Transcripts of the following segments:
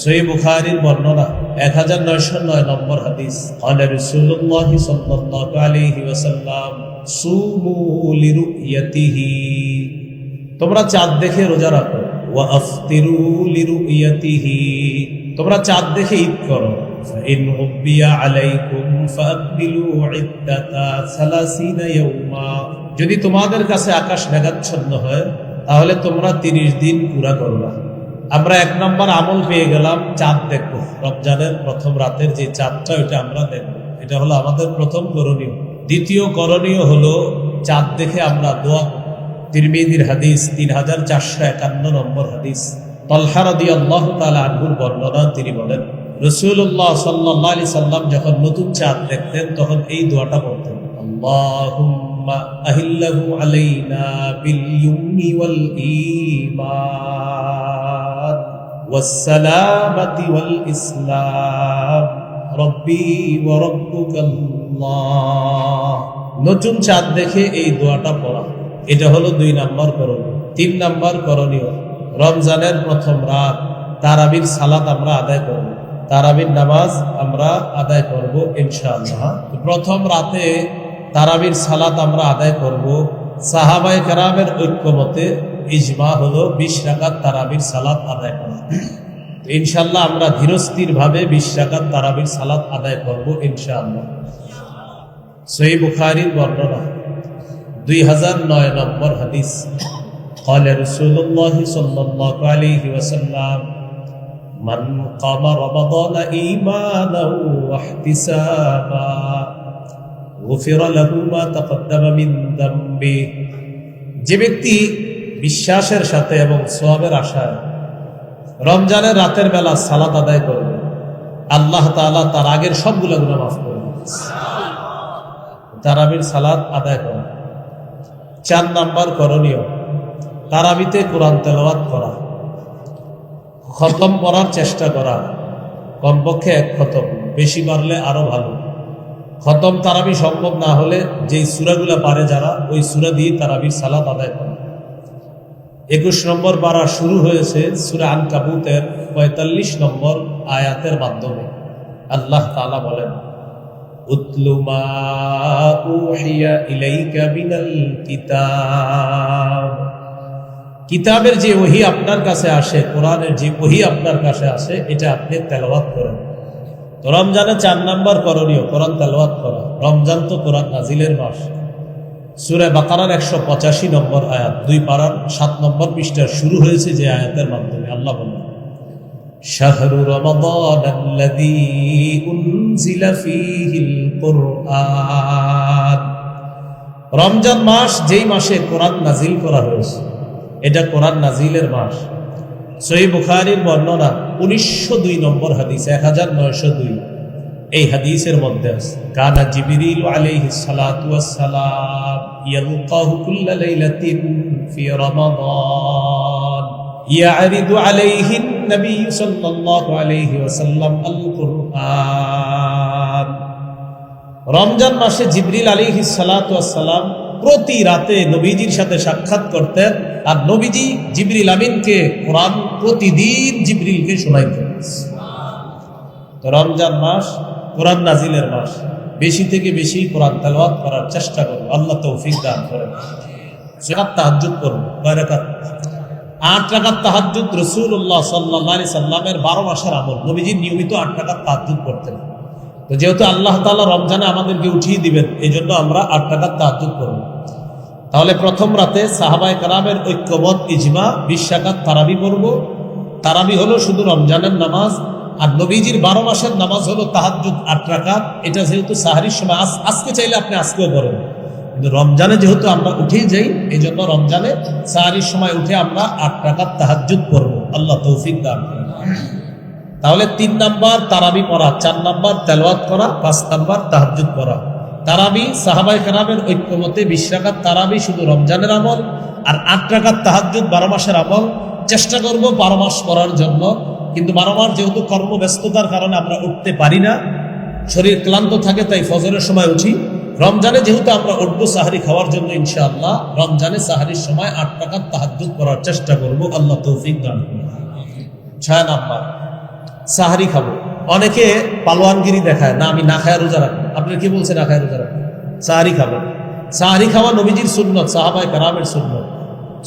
সহি বুখারীর বর্ণনা এক হাজার নয়শো নয় নম্বর হাদিস قال رسول الله صلى الله عليه وسلم صوموا لرؤيته তোমরা চাঁদ দেখে রোজা রাখো ওয়া আফতিরু লিরুইয়াতিহি তোমরা চাঁদ দেখে ঈদ করো فإن غبي عليكم فأقبلوا عدة ثلاثين يوما যদি তোমাদের কাছে আকাশ মেঘাচ্ছন্ন হয় তাহলে তোমরা তিরিশ দিন পুরা করবা আমরা এক নম্বর আমল পেয়ে গেলাম চাঁদ দেখব। রমজানের প্রথম রাতের যে চাঁদটা, ওইটা আমরা দেখব। এটা হলো আমাদের প্রথম করণীয়। দ্বিতীয় করণীয় হলো চাঁদ দেখে আমরা দোয়া তিরমিদির হাদিস তিন হাজার চারশো একান্ন নম্বর হাদিস। তলহারদি আল্লাহ তালা আনহুর বর্ণনা তিনি বলেন রসুল্লাহ সাল্লাহ আলি সাল্লাম যখন নতুন চাঁদ দেখতেন, তখন এই দোয়াটা বলতেন আল্লাহুম্মা আহিল্লাহু আলাইনা বিল ইউমি ওয়াল ঈমান। ওয়াল ইসলাম রব্বি ওয়া রাব্বুকাল্লাহ নতুন চাঁদ দেখে এই দোয়াটা পড়া। এটা হলো দুই নাম্বার করণীয়। তিন নাম্বার করণীয়, রমজানের প্রথম রাত, তারাবির সালাত আমরা আদায় করব। তারাবির নামাজ আমরা আদায় করব ইনশাআল্লাহ। প্রথম রাতে তারাবির সালাত আমরা আদায় করব। সাহাবাই কারামের ঐক্যমতে ইজমা হলো বিশ রাকাত তারাবির সালাত আদায় করা ইনশাল্লাহ আমরা ধীরস্থির ভাবে বিশ রাকাত তারাবির সালাত আদায় করব ইনশাআল্লাহ সহি বুখারির বর্ণনা দুই হাজার নয় নম্বর হাদিস قال رسول الله صلى الله عليه وسلم من قام رمضان إيمانا واحتسابا غفر له ما تقدم من ذنبه যে ব্যক্তি বিশ্বাসের সাথে এবং সোয়াবের আশায় রমজানের রাতের বেলা সালাত আদায় করবে। আল্লাহ তাআলা তার আগের সবগুলো গুণা মাফ করবে তারাবির সালাত আদায় করা। চার নাম্বার করণীয়, তারাবিতে কোরআন তেলাওয়াত করা। খতম করার চেষ্টা করা। কমপক্ষে এক খতম, বেশি পারলে আরও ভালো। খতম তারাবি সম্ভব না হলে যেই সুরাগুলা পারে যারা, ওই সুরা দিয়ে তারাবির সালাত আদায় করে। একুশ নম্বর পারা শুরু হয়েছে সুরা আন কাবুতের পঁয়তাল্লিশ নম্বর আয়াতের মাধ্যমে। আল্লাহ তালা বলেন উহিয়া কিতাব। কিতাবের যে ওহি আপনার কাছে আসে, কোরআনের যে ওহি আপনার কাছে আসে, এটা আপনি তেলাওয়াত করেন। তো রমজানে চার নাম্বার করণীয়, কোরআন তেলাওয়াত করা। রমজান তো কোরআন নাজিলের মাস। সুরে বাকারার একশো পঁচাশি নম্বর আয়াত, দুই পাড়ার সাত নম্বর পৃষ্ঠা শুরু হয়েছে যে আয়াতের মাধ্যমে। আল্লাহ কুরআন। রমজান মাস যেই মাসে কোরআন নাজিল করা হয়েছে, এটা কোরআন নাজিলের মাস। সহি বর্ণনা উনিশশো দুই নম্বর হাদিস, এক হাজার নয়শো দুই। এই হাদিসের মধ্যে আছে, কানা জিবরিল আলাইহিস সালাতু ওয়াস সালাম ইয়ালকাহু কুল্লা লাইলাতিন ফি রমাদান। ইয়ারিদু আলাইহি নবী সাল্লাল্লাহু আলাইহি ওয়াসাল্লাম আল কুরআন রমজান মাসে জিবরিল আলাইহিস সালাতু ওয়াস সালাম প্রতি রাতে নবীজির সাথে সাক্ষাৎ করতেন আর নবীজি জিবরিল আমিনকে কোরআন প্রতিদিন জিবরিলকে শোনাইতেন। রমজান মাস কোরআন নাজিলের মাস। বেশি থেকে বেশি কোরআন তেলাওয়াত করার চেষ্টা করব। আল্লাহ তৌফিক দান করেন। সেখান তাহাজুদ করব আট টাকার তাহাজুদ রসুল্লাহ সাল্লাহ আলি সাল্লামের বারো মাসের আমল। নবীজি নিয়মিত আট টাকার তাহাজুদ করতেন তো যেহেতু আল্লাহ তাআলা রমজানে আমাদেরকে উঠিয়ে দিবেন এই জন্য আমরা আট টাকার তাহাজুদ করব তাহলে প্রথম রাতে সাহাবায় কালামের ঐক্যবদ ইজমা, বিশ টাকার তারাবি করব তারাবি হলো শুধু রমজানের নামাজ আর নবীজির বারো মাসের নামাজ হলো তাহাজুদ আট রাকাত। এটা যেহেতু সাহারির সময়, আজ- আজকে চাইলে আপনি আজকেও পড়েন। কিন্তু রমজানে যেহেতু আমরা উঠেই যাই এই জন্য রমজানে সাহারির সময় উঠে আমরা আট রাকাত তাহাজুদ করব আল্লাহ তৌফিক দান তাহলে তিন নাম্বার তারাবি পড়া, চার নাম্বার তেলাওয়াত করা, পাঁচ নাম্বার তাহাজুদ পড়া। তারাবি সাহাবাই কারামের ঐক্যমতে বিশ রাকাত তারাবি শুধু রমজানের আমল, আর আট রাকাত তাহাজুদ বারো মাসের আমল। চেষ্টা করব বারো মাস পড়ার জন্য। কিন্তু বারো মাস যেহেতু কর্মব্যস্ততার কারণে আমরা উঠতে পারি না, শরীর ক্লান্ত থাকে, তাই ফজরের সময় উঠি। রমজানে যেহেতু আমরা উঠবো সাহারি খাওয়ার জন্য, ইনশাআল্লাহ, রমজানে সাহারির সময় আট টাকার তাহাজুদ করার চেষ্টা করব। আল্লাহ তৌফিক দান। ছয় নাম্বার, সাহারি খাব। অনেকে পালোয়ানগিরি দেখায়, না, আমি না খায় রোজা রাখব। আপনার কি বলছে না খায় রোজা রাখব? সাহারি খাব। সাহারি খাওয়া নবীজির সুন্নত সাহাবাই কারামের সুন্নত।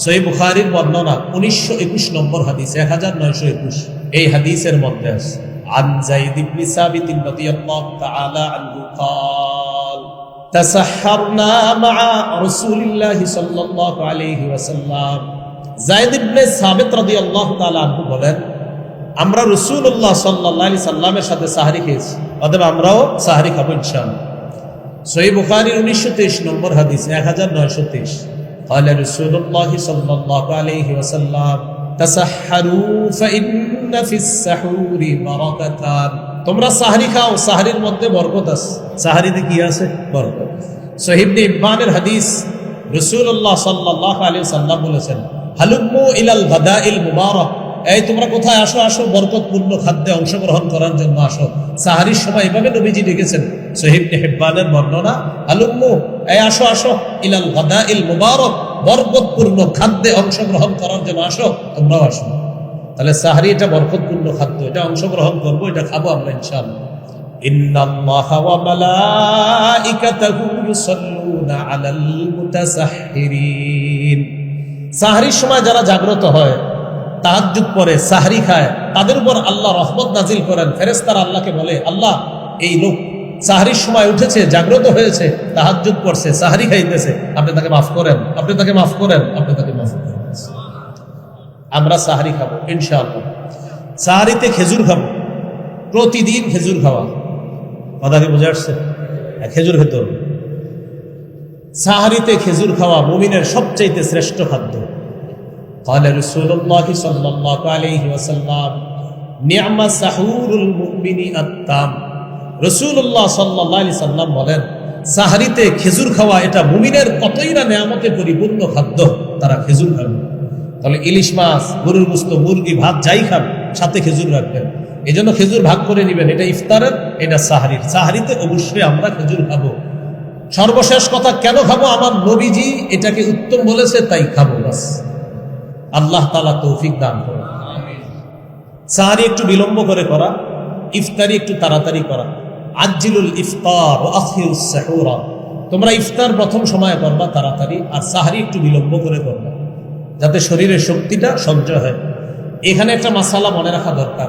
সই বুখারির বর্ণনা উনিশশো একুশ নম্বর হাদিস এক হাজার নয়শো একুশ এই হাদিসের মধ্যে আছে عن زيد بن ثابت رضي الله تعالى عنه قال تسحرنا مع رسول الله صلى الله عليه وسلم জায়দ ইবনে সাবিত রাদিয়াল্লাহু তাআলা আনহু বলেন আমরা রাসূলুল্লাহ সাল্লাল্লাহু আলাইহি সাল্লামের সাথে সাহরি খেয়েছি অতএব আমরাও সাহরি খাবো ইনশাআল্লাহ সহিহ বুখারীর 1923 নম্বর হাদিস 1923 قال رسول الله صلى الله عليه وسلم تسحروا فإن في السحور بركتان তোমরা সাহরি খাও সাহরির মধ্যে বরকত আছে সাহরিতে কি আছে বরকত সহিবনে ইববানের হাদিস রসুল্লাহ সাল্লাহ আলী সাল্লাম বলেছেন হালুম্মু ইলাল গাদাইল মুবারক এই তোমরা কোথায় আসো আসো বরকতপূর্ণ খাদ্যে অংশগ্রহণ করার জন্য আসো সাহারির সময় এভাবে নবীজি ডেকেছেন সহিব হেব্বানের বর্ণনা হালুম্মু এই আসো আসো ইলাল গাদাইল মুবারক বরকতপূর্ণ খাদ্যে অংশগ্রহণ করার জন্য আসো তোমরাও আসো তাহলে সাহারি এটা বরকতপূর্ণ খাদ্য এটা অংশগ্রহণ করবো এটা খাবো আমরা ইনশাআল্লাহ إن الله وملائكته يصلون على المتسحرين সাহারির সময় যারা জাগ্রত হয় তাহাজ্জুদ পরে সাহারি খায় তাদের উপর আল্লাহ রহমত নাজিল করেন। ফেরেস্তার আল্লাহকে বলে আল্লাহ এই লোক সাহারির সময় উঠেছে জাগ্রত হয়েছে তাহাজ্জুদ পড়ছে সাহারি খাইতেছে। আপনি তাকে মাফ করেন আপনি তাকে মাফ করেন আপনি তাকে মাফ করেন। আমরা সাহারি খাব ইনশাআল্লাহ। সাহারিতে খেজুর খাব প্রতিদিন খেজুর খাওয়া। কথা কি বুঝে আসছে? হ্যাঁ, খেজুর খেতে সাহারিতে খেজুর খাওয়া মুমিনের সবচাইতে শ্রেষ্ঠ খাদ্য। قال رسول الله صلى الله عليه وسلم نعم سحور المؤمن التام রসুল্লাহ সাল্লাহ আলি সাল্লাম বলেন সাহারিতে খেজুর খাওয়া এটা মুমিনের কতই না নেয়ামতে পরিপূর্ণ খাদ্য তারা খেজুর খাবে তাহলে ইলিশ মাছ গরুর গুস্ত মুরগি ভাত যাই খান সাথে খেজুর রাখবেন এই জন্য খেজুর ভাগ করে নেবেন এটা ইফতারের এটা সাহারির সাহারিতে অবশ্যই আমরা খেজুর খাবো সর্বশেষ কথা কেন খাবো আমার নবীজি এটাকে উত্তম বলেছে তাই খাবো বাস আল্লাহ তালা তৌফিক দান করে সাহারি একটু বিলম্ব করে করা, ইফতারি একটু তাড়াতাড়ি করা। আজিলুল ইফতার ও আখিরুস সাহুরা। তোমরা ইফতার প্রথম সময় করবা তাড়াতাড়ি, আর সাহারি একটু বিলম্ব করে করবা, যাতে শরীরের শক্তিটা সঞ্চয় হয়। এখানে একটা মাসালা মনে রাখা দরকার।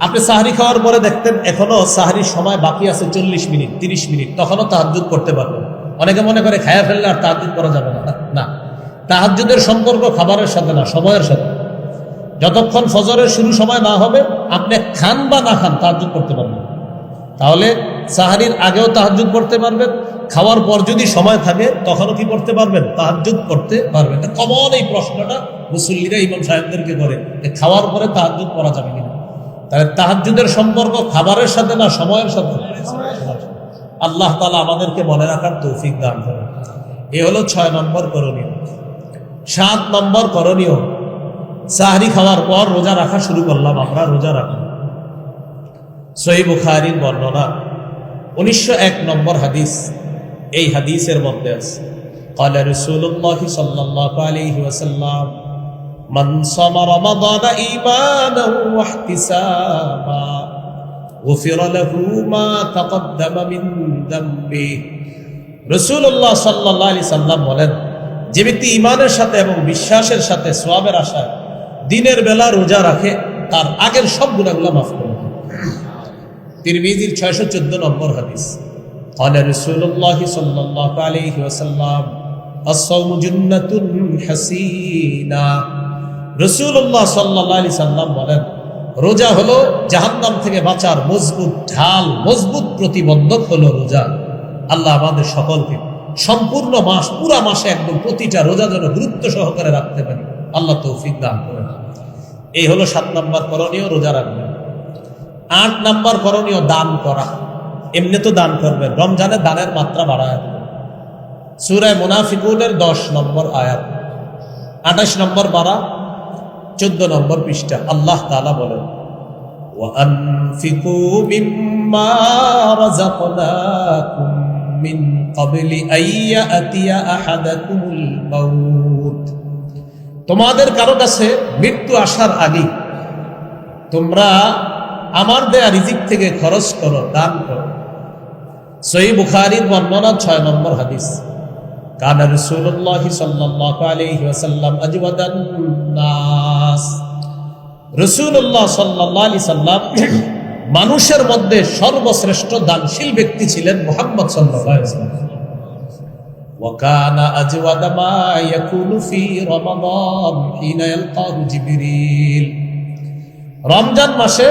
আপনি সাহারি খাওয়ার পরে দেখতেন, এখনও সাহারির সময় বাকি আছে চল্লিশ মিনিট, তিরিশ মিনিট, তখনও তাহাজুদ করতে পারবেন। অনেকে মনে করে খায়া ফেললে আর তাহাজুদ করা যাবে না। না। তাহাজুদের সম্পর্ক খাবারের সাথে না, সময়ের সাথে। যতক্ষণ ফজরের শুরু সময় না হবে, আপনি খান বা না খান তাহাজুদ করতে পারবেন তাহলে সাহারির আগেও তাহাজুদ করতে পারবেন, খাওয়ার পর যদি সময় থাকে, তখনও কি করতে পারবেন? তাহাজুদ করতে পারবেন। এটা কমন এই প্রশ্নটা মুসল্লিরা, ইমাম সাহেবদেরকে করে যে খাওয়ার পরে তাহাজুদ করা যাবে কিনা। তাহলে তাহাজুদের সম্পর্ক খাবারের সাথে না, সময়ের সাথে? আল্লাহ তালা আমাদেরকে মনে রাখার তৌফিক দান করে এ হলো ছয় নম্বর করণীয়। সাত নম্বর করণীয় সাহারি খাওয়ার পর রোজা রাখা শুরু করলাম আমরা রোজা রাখা সহি বুখারির বর্ণনা উনিশশো এক নম্বর হাদিস এই হাদিসের মধ্যে আছে قال رسول الله صلى الله عليه وسلم من صام رمضان إيمانا واحتسابا غفر له ما تقدم من ذنبه রসুল্লাহ সাল্লাহ আলি সাল্লাম বলেন যে ব্যক্তি ইমানের সাথে এবং বিশ্বাসের সাথে সোয়াবের আশায় দিনের বেলা রোজা রাখে তার আগের সব গুণাগুলো মাফ করে দেয়। তিরমিজির ছয়শো চোদ্দ নম্বর হাদিস قال رسول الله صلى الله عليه وسلم الصوم جنة حسينة রসুল্লাহ সাল্লাহ আলি সাল্লাম বলেন রোজা হলো জাহান্নাম থেকে বাঁচার মজবুত ঢাল মজবুত প্রতিবন্ধক হলো রোজা আল্লাহ আমাদের সকলকে সম্পূর্ণ মাস পুরা মাসে একদম প্রতিটা রোজা যেন গুরুত্ব সহকারে রাখতে পারি আল্লাহ তৌফিক দান করেন এই হলো সাত নম্বর করণীয় রোজা রাখবেন আট নাম্বার করণীয় দান করা এমনি তো দান করবেন রমজানে দানের মাত্রা বাড়ায় দেবেন সুরায় মুনাফিকুনের দশ নম্বর আয়াত আঠাশ নম্বর বাড়া চোদ্দ নম্বর পৃষ্ঠা আল্লাহ তালা বলেন وأنفقوا مما رزقناكم من قبل أن يأتي أحدكم الموت তোমাদের কারো কাছে মৃত্যু আসার আগে তোমরা আমার দেয়া রিজিক থেকে খরচ করো দান করো সই বুখারির বর্ণনা ছয় নম্বর হাদিস কান রসুল্লাহ সাল্লাহ আলাইহি ওয়াসাল্লাম আজওয়াদান নাস রসুল্লাহ সাল্লাহ আলি সাল্লাম মানুষের মধ্যে সর্বশ্রেষ্ঠ দানশীল ব্যক্তি ছিলেন মোহাম্মদ সাল্লাহ وكان أجود ما يكون في رمضان حين يلقاه جبريل রমজান মাসে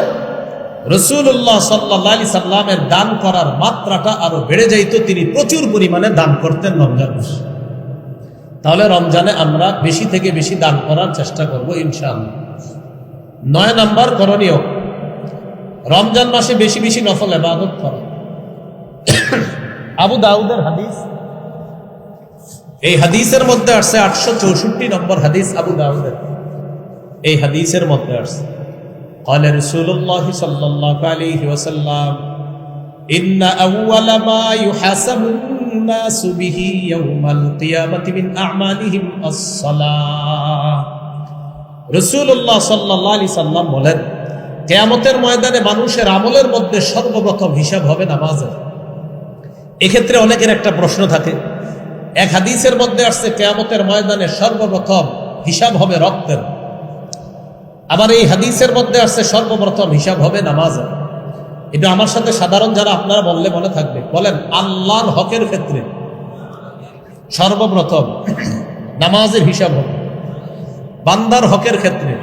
রসুল্লাহ সাল্লাহ আলি সাল্লামের দান করার মাত্রাটা আরো বেড়ে যাইত তিনি প্রচুর পরিমাণে দান করতেন রমজান মাসে তাহলে রমজানে আমরা বেশি থেকে বেশি দান করার চেষ্টা করব ইনশাআল্লাহ নয় নাম্বার করণীয় রমজান মাসে বেশি বেশি নফল এবাদত করা আবু দাউদের হাদিস এই হাদিসের মধ্যে আসছে আটশো চৌষট্টি নম্বর হাদিস আবু দাউদের এই হাদিসের মধ্যে আসছে قال رسول الله صلى الله عليه وسلم إن أول ما يحاسب الناس به يوم القيامة من أعمالهم الصلاة রসুল্লাহ সাল্লাহ আলি সাল্লাম বলেন কেয়ামতের ময়দানে মানুষের আমলের মধ্যে সর্বপ্রথম হিসাব হবে নামাজের। এক্ষেত্রে অনেকের একটা প্রশ্ন থাকে। এক হাদিসের মধ্যে আসছে, কেয়ামতের ময়দানে সর্বপ্রথম হিসাব হবে রক্তের। আবার এই হাদিসের মধ্যে আসছে, সর্বপ্রথম হিসাব হবে নামাজের। এটা আমার সাথে সাধারণ যারা, আপনারা বললে মনে থাকবে। বলেন, আল্লাহর হকের ক্ষেত্রে সর্বপ্রথম নামাজের হিসাব হবে। বান্দার হকের ক্ষেত্রে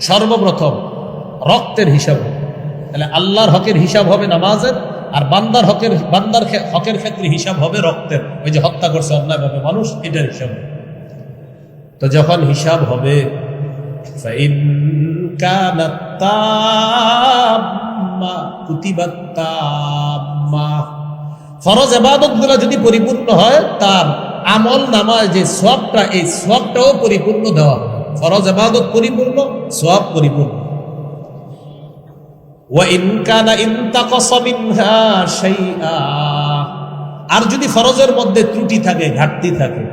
সর্বপ্রথম রক্তের হিসাব তাহলে আল্লাহর হকের হিসাব হবে নামাজের, আর বান্দার হকের বান্দার হকের ক্ষেত্রে হিসাব হবে রক্তের। ওই যে হত্যা করছে অন্যায়ভাবে মানুষ, এটার হিসাব তো যখন হিসাব হবে ফরজ এবাদতগুলো যদি পরিপূর্ণ হয়, তার আমল নামায় যে সবটা এই সবটাও পরিপূর্ণ দেওয়া হবে। ফরজ এবাদত পরিপূর্ণ সব পরিপূর্ণ। আর যদি ফরজের মধ্যে ত্রুটি থাকে, ঘাটতি থাকে,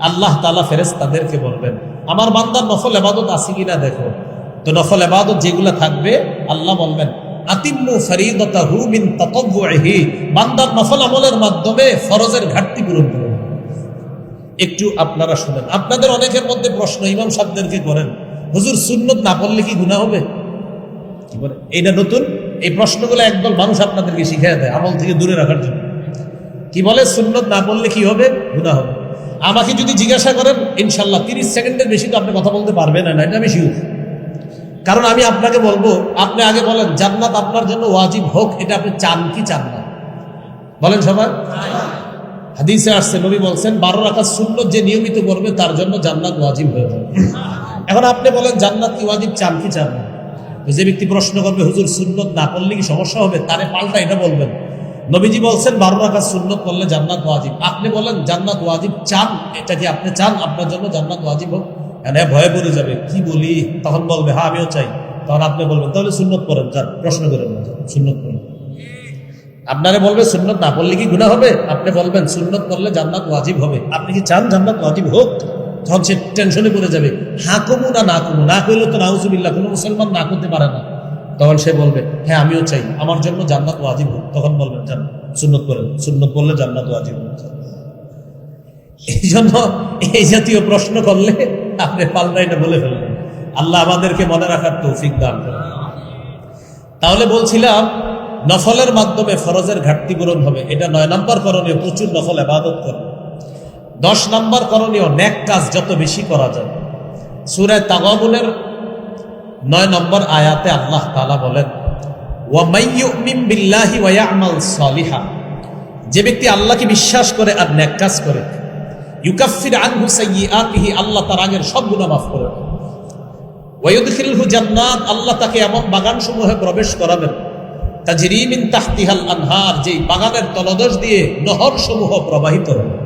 আল্লাহ তালা ফেরেস তাদেরকে বলবেন, আমার বান্দার নফল এবাদত আছে কিনা দেখো। তো নফল এবাদত যেগুলো থাকবে, আল্লাহ বলবেন আমলের মাধ্যমে ঘাটতি একটু আপনারা শুনেন। আপনাদের অনেকের মধ্যে প্রশ্ন, ইমাম সাহেবদেরকে করেন, হুজুর, সুন্নত না পড়লে কি গুনাহ হবে? এইটা নতুন? এই প্রশ্নগুলো একদল মানুষ আপনাদেরকে শিখিয়ে দেয় আমল থেকে দূরে রাখার জন্য। কি বলে? সুন্নত না বললে কি হবে? গুণা হবে। আমাকে যদি জিজ্ঞাসা করেন ইনশাল্লাহ তিরিশ সেকেন্ডের বেশি তো আপনি কথা বলতে পারবেন না এটা আমি শিউর কারণ আমি আপনাকে বলব, আপনি আগে বলেন, জান্নাত আপনার জন্য ওয়াজিব হোক, এটা আপনি চান কি চান না? বলেন সবাই। হাদিসে আসছে, নবী বলছেন, বারো রাখা সুন্নত যে নিয়মিত করবে, তার জন্য জান্নাত ওয়াজিব হয়ে যাবে। এখন আপনি বলেন, জান্নাত কি ওয়াজিব, চান কি চান না? যে ব্যক্তি প্রশ্ন করবে, হুজুর, সুন্নত না করলে কি সমস্যা হবে? তারে পাল্টা এটা বলবেন। নবীজি বলছেন, বারো রাখা সুন্নত করলে জান্নাত ওয়াজিব। আপনি বলেন, জান্নাত ওয়াজিব চান? এটা কি আপনি চান? আপনার জন্য জান্নাত ওয়াজিব হোক? এনে ভয়ে পড়ে যাবে। কি বলি? তখন বলবে হ্যাঁ আমিও চাই। তখন আপনি বলবেন, তাহলে সুন্নত করেন। যান, প্রশ্ন করেন সুন্নত করেন। আপনারে বলবে, সুন্নত না পড়লে কি গুণা হবে? আপনি বলবেন, সুন্নত করলে জান্নাত ওয়াজিব হবে। আপনি কি চান জান্নাত ওয়াজিব হোক? তখন সে টেনশনে পড়ে যাবে। হা কমু না না কমু না। করলে তো নাউজুবিল্লাহ, কোনো মুসলমান না করতে পারে না। তখন সে বলবে হ্যাঁ আমিও চাই। আমার জন্য জান্নাত ওয়াজিব তখন বলবেন জান, সুন্নত করেন। সুন্নত করলে জান্নাত ওয়াজিব এই জন্য এই জাতীয় প্রশ্ন করলে আপনি পাল্টা এটা বলে ফেলবেন। আল্লাহ আমাদেরকে মনে রাখার তৌফিক দান তাহলে বলছিলাম, নফলের মাধ্যমে ফরজের ঘাটতি পূরণ হবে। এটা নয়, নম্বর করণীয়, প্রচুর নফল আবাদত করে। দশ নম্বর করণীয় ন্যাক কাজ যত বেশি করা যায়। সুরায় তাগাবুলের নয় নম্বর আয়াতে আল্লাহ তালা বলেন যে ব্যক্তি আল্লাহকে বিশ্বাস করে আর ন্যাক কাজ করে ইউকাফির আনহু সাইয়্যাতিহি, আল্লাহ তার আগের সব গুনাহ মাফ করে দেন ওয়ায়ুদখিলহু জান্নাত, আল্লাহ তাকে এমন বাগানসমূহে প্রবেশ করাবেন। তাজরি মিন তাহতিহাল আনহার, যেই বাগানের তলদেশ দিয়ে নহর সমূহ প্রবাহিত হবে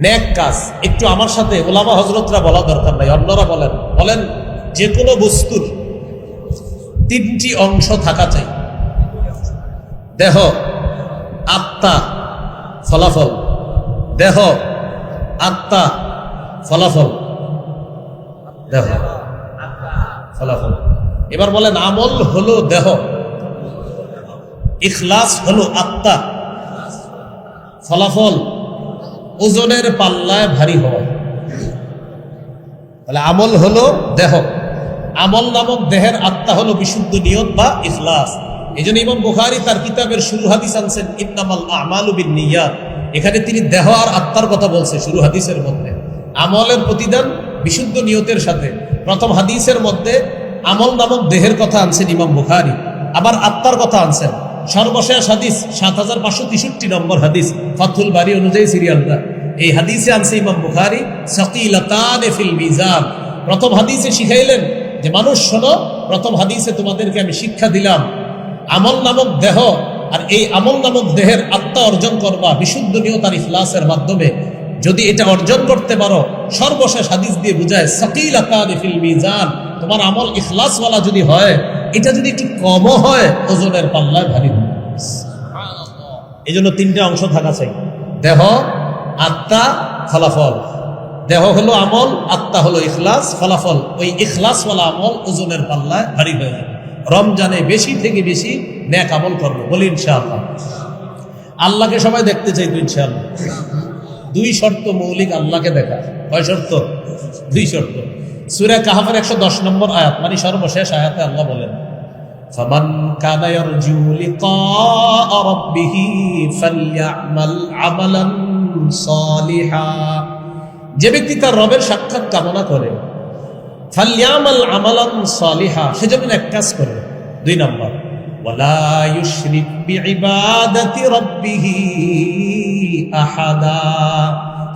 ন্যাক কাজ। একটু আমার সাথে ওলামা হজরতরা বলা দরকার নাই, অন্যরা বলেন। বলেন যে কোনো বস্তুর তিনটি অংশ থাকা চাই। দেহ, আত্মা, ফলাফল। দেহ, আত্মা, ফলাফল। দেহ, ফলাফল। এবার বলেন, আমল হলো দেহ। ইখলাস হলো আত্মা। ফলাফল ওজনের পাল্লায় ভারী হওয়া। তাহলে আমল হলো দেহ। আমল নামক দেহের আত্মা হলো বিশুদ্ধ নিয়ত বা ইখলাস। এই জন্য ইমাম বুখারি তার কিতাবের শুরু হাদিস আনছেন, ইন্নামাল আমালু বিন নিয়াত এখানে তিনি দেহ আর আত্মার কথা বলছে শুরু হাদিসের মধ্যে। আমলের প্রতিদান বিশুদ্ধ নিয়তের সাথে। প্রথম হাদিসের মধ্যে আমল নামক দেহের কথা আনছেন ইমাম বুখারি। আবার আত্মার কথা আনছেন। সর্বশেষ হাদিস সাত হাজার পাঁচশো তেষট্টি নম্বর হাদিস, ফাতুল বাড়ি অনুযায়ী সিরিয়ালটা। এই হাদিসে আনছে ইমাম বুখারি, সকিলাতানে ফিল মিজান। প্রথম হাদিসে শিখাইলেন যে, মানুষ, শোনো, প্রথম হাদিসে তোমাদেরকে আমি শিক্ষা দিলাম, আমল নামক দেহ, আর এই আমল নামক দেহের আত্মা অর্জন করবা, বিশুদ্ধ নিয়ত আর ইখলাসের মাধ্যমে। যদি এটা অর্জন করতে পারো সর্বশেষ হাদিস দিয়ে বুঝায় সকিলাতানে ফিল মিজান তোমার আমল ইখলাসওয়ালা যদি হয় এটা যদি একটু কমও হয় ওজনের পাল্লায় ভারী হবে। এই জন্য তিনটে অংশ থাকা চাই। দেহ আত্মা ফলাফল। দেহ হলো আমল আত্মা হলো ইখলাস ফলাফল। ওই ইখলাসওয়ালা আমল ওজনের পাল্লায় ভারী হয়ে যাবে। রমজানে বেশি থেকে বেশি ন্যাক আমল করব বলি ইনশাআল্লাহ। আল্লাহকে সবাই দেখতে চাই তো ইনশাআল্লাহ। দুই শর্ত মৌলিক আল্লাহকে দেখা কয় শর্ত দুই শর্ত সুরা কাহাফের একশো দশ নম্বর আয়াত মানে সর্বশেষ আয়াতে আল্লাহ বলেন فمن كان يرجو لقاء ربه فليعمل عملا صالحا যে ব্যক্তি তার রবের সাক্ষাৎ কামনা করে ফালিয়ামাল আমালান সালিহা সেজন্য এক কাজ করে দুই নম্বর ওয়ালা ইউশরিক বিইবাদাতি রাব্বিহি আহাদা।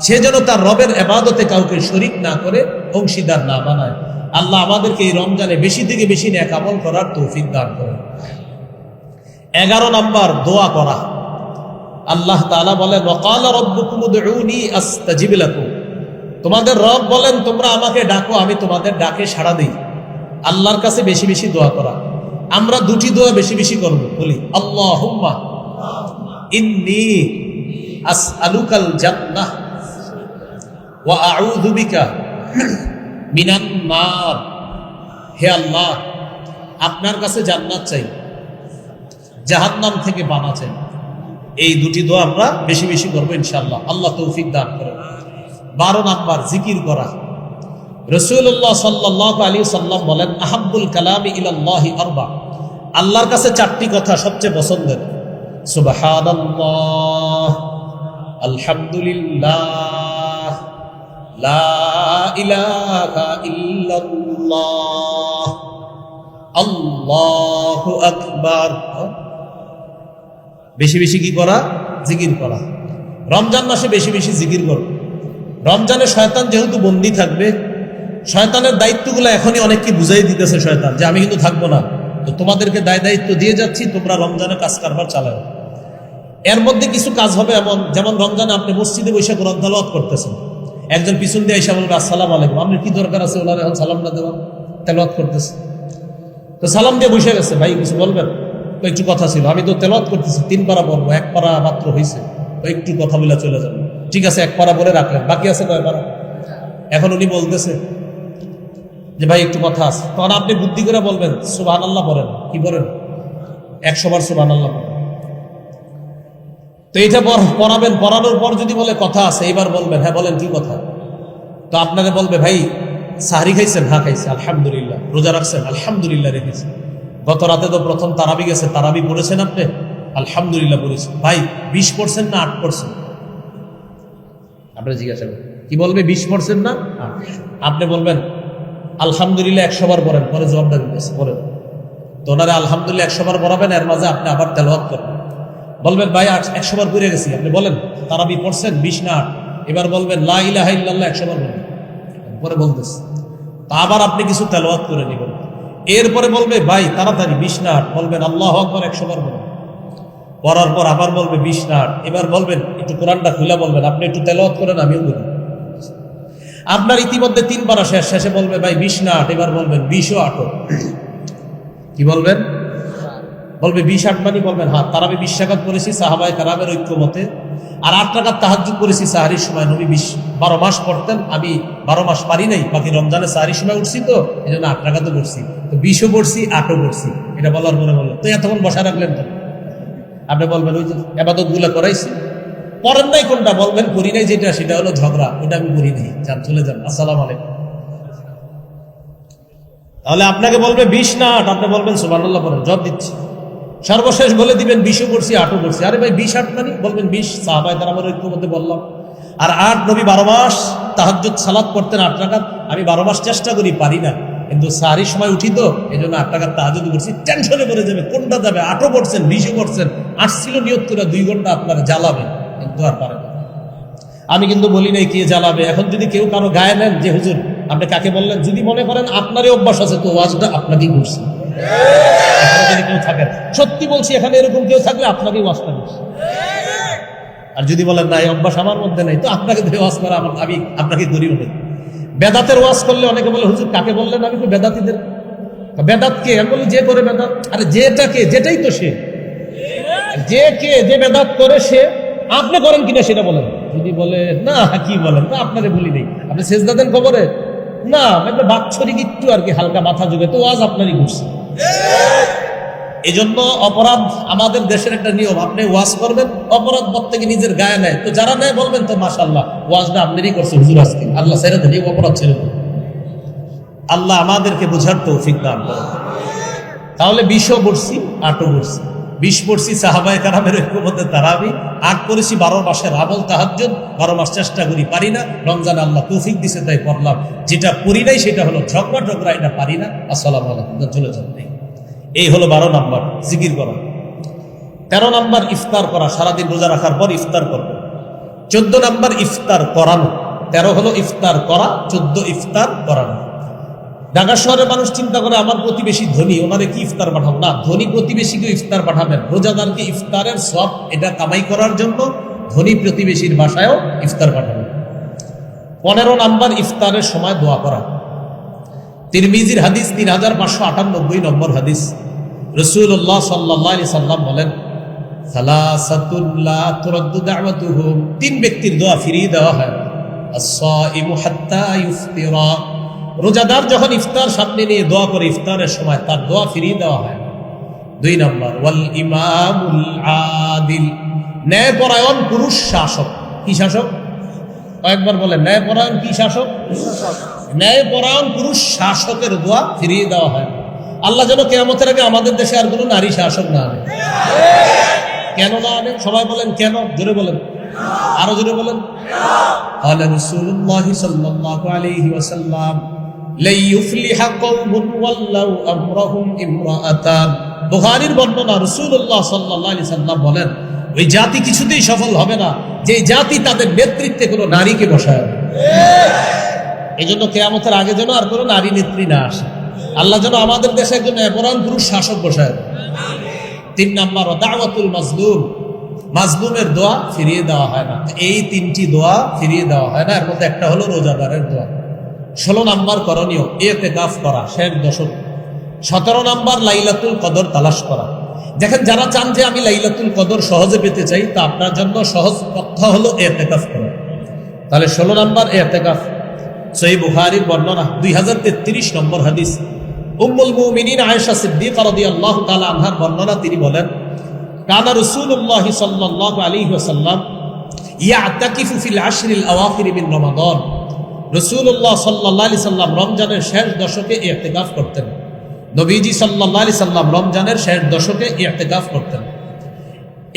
সে যেন তার রবের এবাদতে কাউকে শরিক না করে, অংশীদার না বানায়। আল্লাহ আমাদেরকে এই রমজানে বেশি থেকে বেশি ন্যাক আমল করার তৌফিক দান করে এগারো নাম্বার, দোয়া করা। আল্লাহ তাআলা বলেন তোমাদের রব বলেন, তোমরা আমাকে ডাকো, আমি তোমাদের ডাকে সাড়া দিই। আল্লাহর কাছে বেশি বেশি দোয়া করা। আমরা দুটি দোয়া বেশি বেশি করব, বলি ইন্নী জান্নাহ ওয়া আউযু বিকা মিনান নার। হে আল্লাহ, আপনার কাছে জান্নাত চাই, জাহান্নাম থেকে বানা চাই। এই দুটি দোয়া আমরা বেশি বেশি করব ইনশাল্লাহ আল্লাহ তৌফিক দান করেন। বারো নাম্বার, জিকির করা। রসুল্লাহ সাল্লাহ আলী সাল্লাম বলেন, আহাব্বুল কালামি ইলাল্লাহি আরবা। আল্লাহর কাছে চারটি কথা সবচেয়ে পছন্দের। সুবহানাল্লাহ আলহামদুলিল্লাহ। লা ইলাহা ইল্লাল্লাহ। আকবার। বেশি বেশি কি করা? জিকির করা। রমজান মাসে বেশি বেশি জিকির করো। রমজানে শয়তান যেহেতু বন্দি থাকবে, শয়তানের দায়িত্বগুলো এখনই অনেককে বুঝাই দিতেছে শয়তান যে আমি কিন্তু থাকব না। তো তোমাদেরকে দায় দায়িত্ব দিয়ে যাচ্ছি, তোমরা রমজানে কাজ কারবার চালাও। এর মধ্যে কিছু কাজ হবে এমন যেমন রমজানে আপনি মসজিদে বসে কোরআন তালাওয়াত করতেছেন। একজন পিছন দিয়ে এসে বলবে, আসসালাম আলাইকুম আপনার কি দরকার আছে? ওনার এখন সালাম না দেওয়া তেলাওয়াত করতেছে। তো সালাম দিয়ে বসে গেছে, ভাই, কিছু বলবেন? তো একটু কথা ছিল। আমি তো তেলাওয়াত করতেছি, তিন পারা পড়ব, এক পারা মাত্র হয়েছে একটু কথা বলে চলে যাবে। ঠিক আছে, এক পারা বলে রাখলেন বাকি আছে কয় পারা? এখন উনি বলতেছে যে, ভাই, একটু কথা আছে। তখন আপনি বুদ্ধি করে বলবেন সুবাহ আল্লাহ বলেন কি বলেন একশো বার সুবাহ আল্লাহ বলেন এইটা পর- পড়াবেন পড়ানোর পর যদি বলে কথা আছে এইবার বলবেন হ্যাঁ বলেন কি কথা? তো আপনাকে বলবে ভাই সাহারি খাইছেন? হ্যাঁ খাইছে আলহামদুলিল্লাহ। রোজা রাখছেন? আলহামদুলিল্লাহ রেখেছে। গত রাতে তো প্রথম তারাবি গেছে তারাবি পড়েছেন আপনি? আলহামদুলিল্লাহ পড়েছেন ভাই বিশ পার্সেন্ট না আট পার্সেন্ট আপনি জিজ্ঞাসা করেন কি বলবে বিশ পার্সেন্ট না আপনি বলবেন আলহামদুলিল্লাহ একশো বার বলেন পরে জবাবটা দিতেছে বলেন তো ওনারা আলহামদুলিল্লাহ একশো বার বলাবেন এর মাঝে আপনি আবার তেলাওয়াত করবেন। বলবেন, ভাই একশো বার পড়ে গেছি। আপনি বলেন, তারাবি পড়ছেন বিশ না এবার বলবেন, লা একশো বার বলেন পরে বলতেছে, তা আবার আপনি কিছু তেলাওয়াত করে নেবেন। এরপরে বলবে, ভাই, তাড়াতাড়ি, বিশ না বলবেন, আল্লাহ আকবর, একশো বার বলবেন। পড়ার পর আবার বলবে, বিশ না এবার বলবেন, একটু কোরআনটা খুলে বলবেন, আপনি একটু তেলাওয়াত করেন, আমিও বলি আপনার ইতিমধ্যে তিন পারা শেষ শেষে বলবে, ভাই, বিশ না এবার বলবেন, বিশও আটও। কি বলবেন? বলবে, বিশ আট মানি বলবেন হ্যাঁ তারাবি বিশ টাকাত করেছি কারামের ঐক্য মতে আর আট টাকার তাহাজুদ করেছি সাহারির সময় নবী বিশ, বারো মাস পড়তেন। আমি বারো মাস পারি নাই, বাকি রমজানে সাহারির সময় উঠছি তো, এই জন্য আট টাকা তো পড়ছি। তো বিশও পড়ছি, আটও পড়ছি, এটা বলার মনে বলল তো এতক্ষণ বসা রাখলেন তো আপনি বলবেন, ওই যে এবাদতগুলো করাইছি। পরের নাই কোনটা? বলবেন, করি নাই যেটা, সেটা হলো ঝগড়া ওটা আমি করি নাই। যান, চলে যান। আসসালাম আলাইকুম। তাহলে আপনাকে বলবে বিশ না আট, আপনি বলবেন সুবানাল্লাহ বলেন জব দিচ্ছি। সর্বশেষ বলে দিবেন বিশও করছি আটও করছি আরে ভাই, বিশ আট মানে? বলবেন বিশ। সাহাবাই তারা আমার ঐক্য মধ্যে বললাম। আর আট, নবী বারো মাস তাহাজ্জুদ সালাদ করতেন আট টাকা আমি বারো মাস চেষ্টা করি, পারি না। কিন্তু সারির সময় উঠি তো এই জন্য আট টাকার তাহাজুদ করছি টেনশনে পড়ে যাবে, কোনটা যাবে? আটও করছেন বিশও করছেন আসছিল নিয়ত করে দুই ঘণ্টা আপনারা জ্বালাবে কিন্তু আর পারে না। আমি কিন্তু বলি নাই কে জ্বালাবে। এখন যদি কেউ কারও গায়ে নেন যে, হুজুর, আপনি কাকে বললেন? যদি মনে করেন আপনারই অভ্যাস আছে, তো ওয়াজটা আপনাকেই করছি। যদি কেউ থাকেন সত্যি বলছি, এখানে এরকম কেউ থাকলে আপনাকেই ওয়াজটা করছি আর যদি বলেন, না, এই অভ্যাস আমার মধ্যে নেই, তো আপনাকে ধরে ওয়াজ করা আমার আমি আপনাকে করিও নেই বেদাতের ওয়াজ করলে অনেকে বলে, হুজুর, কাকে বললেন? আমি তো বেদাতিদের। বেদাত কে? আমি বলি, যে করে বেদাত। আরে যেটা কে? যেটাই তো সে। যে কে, যে বেদাত করে সে, আপনি করেন কিনা সেটা বলেন। যদি বলে, না, কি বলেন? না আপনারে বলি নেই। আপনি শেষদা দেন খবরে না একটা বাৎসরিক একটু আর কি, হালকা মাথা যুগে তো আজ আপনারই ঘুরছে। এই জন্য অপরাধ আমাদের দেশের একটা নিয়ম। আপনি ওয়াজ করবেন, অপরাধ প্রত্যেকে নিজের গায়ে নেয়। তো যারা নেয় বলবেন তো মাশাল্লাহ ওয়াজটা আপনারই করছে হুজুর, আজকে আল্লাহ ছেড়ে দেন অপরাধ ছেড়ে দেন। আল্লাহ আমাদেরকে বোঝার তৌফিক দান করেন। তাহলে বিশও পড়ছি, আটও পড়ছি। বিশ পড়ছি সাহাবায় কারামের ঐক্যবদ্ধে তারাবি আট করেছি বারো মাসের আমল তাহাজ্জুদ। বারো মাস চেষ্টা করি, পারি না। রমজান আল্লাহ তৌফিক দিছে, তাই পড়লাম। যেটা করি নাই, সেটা হলো ঝগড়া টগড়া এটা পারি না। আসসালাম আলাইকুম। চলে যান। এই হলো বারো নাম্বার, জিকির করা। তেরো নাম্বার, ইফতার করা, সারাদিন রোজা রাখার পর ইফতার করবে চোদ্দ নাম্বার, ইফতার করানো। তেরো হলো ইফতার করা, চোদ্দ ইফতার করানো। ঢাকা শহরের মানুষ চিন্তা করে, আমার প্রতিবেশী ধনী, ওনারে কি ইফতার পাঠাবো? না, ধনী প্রতিবেশীকে ইফতার পাঠাবেন। রোজাদারকে ইফতারের সব, এটা কামাই করার জন্য ধনী প্রতিবেশীর বাসায়ও ইফতার পাঠাবেন। পনেরো নাম্বার, ইফতারের সময় দোয়া করা। তিরমিজির হাদিস তিন হাজার পাঁচশো আটানব্বই নম্বর হাদিস। রসুল্লাহ সাল্লাহ আলি সাল্লাম বলেন তিন ব্যক্তির দোয়া ফিরিয়ে দেওয়া হয়। রোজাদার যখন ইফতার সামনে নিয়ে দোয়া করে ইফতারের সময় তার দোয়া ফিরিয়ে দেওয়া হয়। দুই নম্বর ওয়াল ইমামুল আদিল। ন্যায়পরায়ণ পুরুষ শাসক। কি শাসক? কয়েকবার বলেন ন্যায়পরায়ণ কি শাসক। ন্যায়পরায়ণ পুরুষ শাসকের দোয়া ফিরিয়ে দেওয়া হয়। আল্লাহ যেন কেমতের আগে আমাদের দেশে আর কোনো নারী শাসক না আনে কেন না আনে সবাই বলেন কেন জোরে বলেন আরো জোরে বলেন قال رسول الله صلى الله عليه وسلم لن يفلح قوم ولوا امرهم امرأتان বুখারীর বর্ণনা রাসূলুল্লাহ সাল্লাল্লাহু আলাইহি সাল্লাম বলেন ওই জাতি কিছুতেই সফল হবে না যে জাতি তাদের নেতৃত্বে কোনো নারীকে বসায় এই জন্য কেয়ামতের আগে যেন আর কোনো নারী নেত্রী না আসে আল্লাহ যেন আমাদের দেশে একজন অপরাণ পুরুষ শাসক বসায় তিন নাম্বার দাওয়াতুল মাজলুম। মাজলুমের দোয়া ফিরিয়ে দেওয়া হয় না। এই তিনটি দোয়া ফিরিয়ে দেওয়া হয় না, এর মধ্যে একটা হলো রোজাদারের দোয়া। ষোলো নাম্বার, করণীয় এতে গাফ করা, শেষ দশক। সতেরো নাম্বার, লাইলাতুল কদর তালাশ করা। দেখেন, যারা চান যে আমি লাইলাতুল কদর সহজে পেতে চাই, তা আপনার জন্য সহজ পথ হলো এতেকাফ করা। তাহলে ষোলো নাম্বার এতেকাফ সহি বুখারির বর্ণনা, দুই হাজার তেত্রিশ নম্বর হাদিস। উম্মুল মুমিনিন আয়েশা সিদ্দিকা রাদিয়াল্লাহু তাআলা আনহার বর্ণনা তিনি বলেন, কানা রাসূলুল্লাহ সাল্লাল্লাহু আলাইহি ওয়াসাল্লাম ইয়াতাকিফু ফিল আশরিল আওয়াখির মিন রমাদান। রাসূলুল্লাহ সাল্লাল্লাহু আলাইহি সাল্লাম রমজানের শেষ দশকে ইতিকাফ করতেন। নবীজি সাল্লাল্লাহু আলাইহি সাল্লাম রমজানের শেষ দশকে ইতিকাফ করতেন।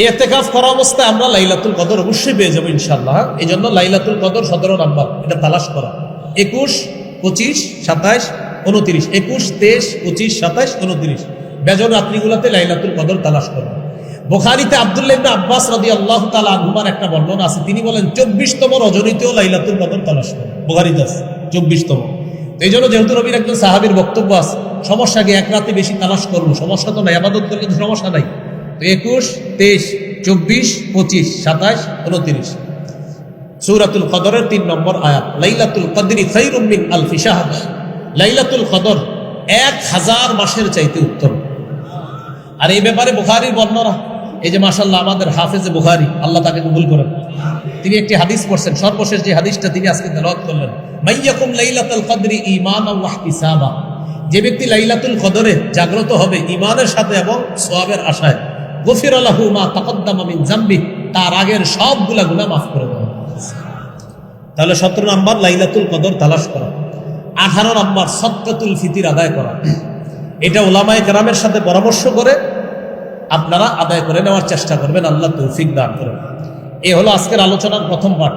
এতেকাফ করা অবস্থায় আমরা লাইলাতুল কদর অবশ্যই পেয়ে যাব ইনশাল্লাহ এই জন্য লাইলাতুল কদর সতেরো নাম্বার, এটা তালাশ করা। একুশ, পঁচিশ, সাতাইশ উনত্রিশ, একুশ, তেইশ, পঁচিশ, সাতাইশ, উনত্রিশ। বেজন রাত্রিগুলোতে লাইলাতুল কদর তালাশ করা। বোখারিতে আবদুল্লাহ ইবনে আব্বাস আল্লাহ তালা আনহুমার একটা বর্ণনা আছে। তিনি বলেন, চব্বিশতম রজনীতেও লাইলাতুল কদর তালাশ করা। বোখারিতে আছে, চব্বিশতম। এই জন্য যেহেতু রবির একজন সাহাবির বক্তব্য আছে, সমস্যা কি, এক রাতে বেশি তালাশ করব? সমস্যা তো নাই, আবাদত করলে তো সমস্যা নাই। তো একুশ, তেইশ, চব্বিশ, পঁচিশ সাতাশ উনত্রিশ। সৌরাতুল কদরের তিন নম্বর আয়াত, লাইলাতুল কদরি খৈরুমিন আলফি শাহাদ লাইলাতুল কদর এক হাজার মাসের চাইতে উত্তম। আর এই ব্যাপারে বুখারির বর্ণনা, এই যে মাসাল্লাহ আমাদের হাফেজে বুখারি, আল্লাহ তাকে কবুল করেন। তিনি একটি হাদিস পড়ছেন, সর্বশেষ যে হাদিসটা তিনি আজকে তেলাওয়াত করলেন, মাইয়াকুম লাইলাতুল কদরি ইহতিসাবা। যে ব্যক্তি লাইলাতুল কদরে জাগ্রত হবে ইমানের সাথে এবং সওয়াবের আশায়, গফির আলাহু মা তাকদ্দামা মিন জামবি, তার আগের সবগুলা গুনাহ মাফ করে দেওয়া তাহলে সতেরো নাম্বার, লাইলাতুল কদর তালাশ করা। আঠারো নম্বর সৎকাতুল ফিতির আদায় করা। এটা ওলামায় কেরামের সাথে পরামর্শ করে আপনারা আদায় করে নেওয়ার চেষ্টা করবেন, আল্লাহ তৌফিক দান করবেন এ হলো আজকের আলোচনার প্রথম পাঠ।